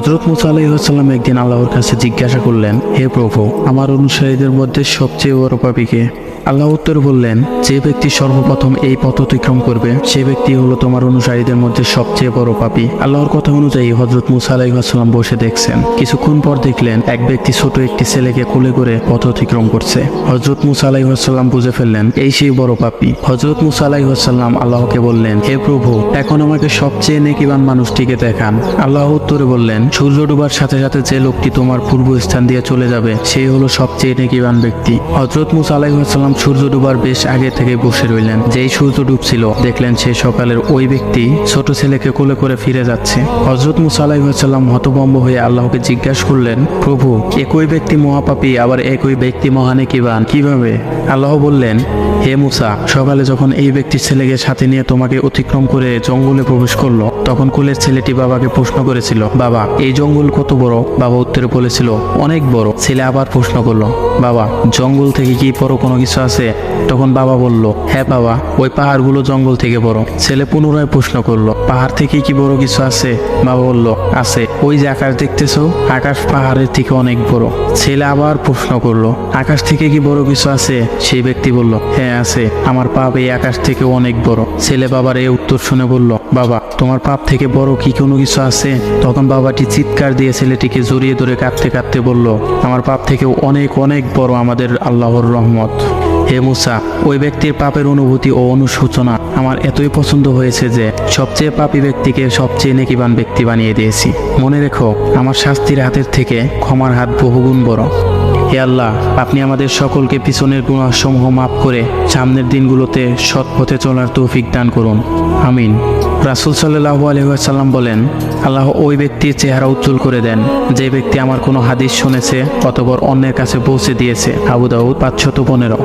হজরত মুসা আলাইসাল্লাম একদিন আল্লাহর কাছে জিজ্ঞাসা করলেন, হে প্রভু, আমার অনুসারীদের মধ্যে সবচেয়ে বড় পাপিকে আল্লাহ উত্তর বললেন, যে ব্যক্তি সর্বপ্রথম এই পথ অতিক্রম করবে, সে ব্যক্তি হলো তোমার অনুসারীদের মধ্যে সবচেয়ে বড় পাপী। আল্লাহর কথা অনুযায়ী হজরত মুসা আলাইসাল্লাম বসে দেখছেন। কিছুক্ষণ পর দেখলেন, এক ব্যক্তি ছোট একটি ছেলেকে কোলে করে পথ অতিক্রম করছে। হজরত মুসা আলাইসাল্লাম বুঝে ফেললেন, এই সেই বড় পাপী। হজরত মুসা আলাইসাল্লাম আল্লাহকে বললেন, হে প্রভু, এখন আমাকে সবচেয়ে নেকিবান মানুষটিকে দেখান। আল্লাহ উত্তরে বললেন, সূর্য ডুবার সাথে সাথে যে লোকটি তোমার পূর্ব স্থান দিয়ে চলে যাবে সেই হলো সবচেয়ে নেকিবান ব্যক্তি। হজরত মুসা আলাইসাল্লাম সূর্য ডুবার বেশ আগে থেকে বসে রইলেন। যেই সূর্য ডুবছিল, দেখলেন সে সকালের ওই ব্যক্তি ছোট ছেলেকে কোলে করে ফিরে যাচ্ছে। হজরত মুসা আলাইসাল্লাম হতভম্ব হয়ে আল্লাহকে জিজ্ঞাসা করলেন, প্রভু, একই ব্যক্তি মহাপাপী, আবার একই ব্যক্তি মহানে মহানেকিবান, কীভাবে? আল্লাহ বললেন, হে মুসা, সকালে যখন এই ব্যক্তির ছেলেকে সাথে নিয়ে তোমাকে অতিক্রম করে জঙ্গলে প্রবেশ করল, তখন কুলের ছেলেটি বাবাকে প্রশ্ন করেছিল, বাবা, এই জঙ্গল কত বড়? বাবা উত্তরে বলেছিল, অনেক বড়। ছেলে আবার প্রশ্ন করল, বাবা, জঙ্গল থেকে কি বড় কোনো কিছু আছে। তখন বাবা বলল হ্যাঁ বাবা, ওই পাহাড়গুলো জঙ্গল থেকে বড়। ছেলে পুনরায় প্রশ্ন করল, পাহাড় থেকে কি বড় কিছু আছে? বাবা বলল, আছে। ওই যে আকাশ দেখতেছো? আকাশ পাহাড়ের থেকে অনেক বড়। ছেলে আবার প্রশ্ন করল, আকাশ থেকে কি বড় কিছু আছে? সেই ব্যক্তি বলল হ্যাঁ আছে। আমার পাপ এই আকাশ থেকে অনেক বড়। ছেলে বাবার এই উত্তর শুনে বলল, বাবা, তোমার পাপ থেকে বড় কি কোনো কিছু আছে? তখন বাবাটি চিৎকার দিয়ে ছেলেটিকে জড়িয়ে ধরে কাঁদতে কাঁদতে বলল, আমার পাপ থেকে অনেক অনেক বড় আমাদের আল্লাহর রহমত। হে মুসা, ওই ব্যক্তির পাপের অনুভূতি ও অনুশোচনা আমার এতই পছন্দ হয়েছে যে সবচেয়ে পাপী ব্যক্তিকে সবচেয়ে নেকিবান ব্যক্তি বানিয়ে দিয়েছি। মনে রেখো, আমার শাস্তির হাতের থেকে ক্ষমার হাত বহুগুণ বড়। হে আল্লাহ, আপনি আমাদের সকলকে পিছনের গুণাসমূহ মাফ করে সামনের দিনগুলোতে সৎ পথে চলার তৌফিক দান করুন। আমিন। রাসুল সাল্লাহ আলহাম বলেন, আল্লাহ ওই ব্যক্তির চেহারা উজ্জ্বল করে দেন। যে ব্যক্তি আমার কোনো হাদিস শুনেছে অতপর অন্যের কাছে পৌঁছে দিয়েছে, আবু দাউদ পাঁচশত পনেরো।